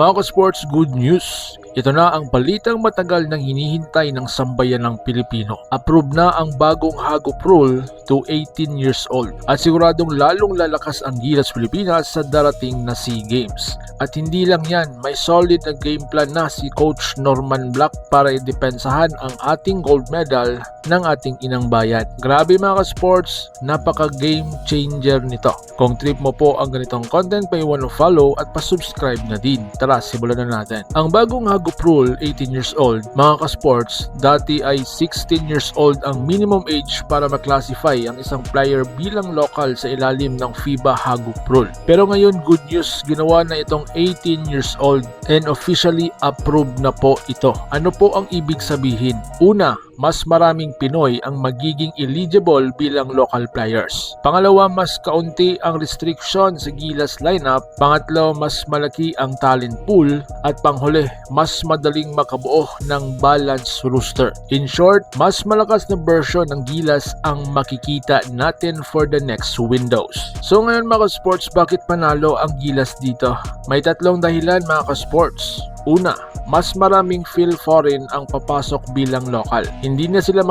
Mga ka-sports, good news. Ito na ang balitang matagal nang hinihintay ng sambayan ng Pilipino. Approve na ang bagong Hagop Rule to 18 years old at siguradong lalong lalakas ang Gilas Pilipinas sa darating na SEA Games. At hindi lang yan, may solid na game plan na si Coach Norman Black para idepensahan ang ating gold medal ng ating inang bayan. Grabe mga ka-sports, napaka-game changer nito. Kung trip mo po ang ganitong content, paiwan follow at pa-subscribe na din. Tara, simulan na natin. Ang bagong Hagop Rule, 18 years old, mga ka-sports, dati ay 16 years old ang minimum age para maklasify ang isang player bilang local sa ilalim ng FIBA Hagop Rule. Pero ngayon, good news, ginawa na itong 18 years old and officially approved na po ito. Ano po ang ibig sabihin? Una, mas maraming Pinoy ang magiging eligible bilang local players. Pangalawa, mas kaunti ang restriction sa Gilas lineup. Pangatlo, mas malaki ang talent pool. At panghuli, mas madaling makabuo ng balance roster. In short, mas malakas na version ng Gilas ang makikita natin for the next windows. So ngayon mga sports, bakit panalo ang Gilas dito? May tatlong dahilan mga ka-sports. Una, mas maraming feel foreign ang papasok bilang local. Hindi na sila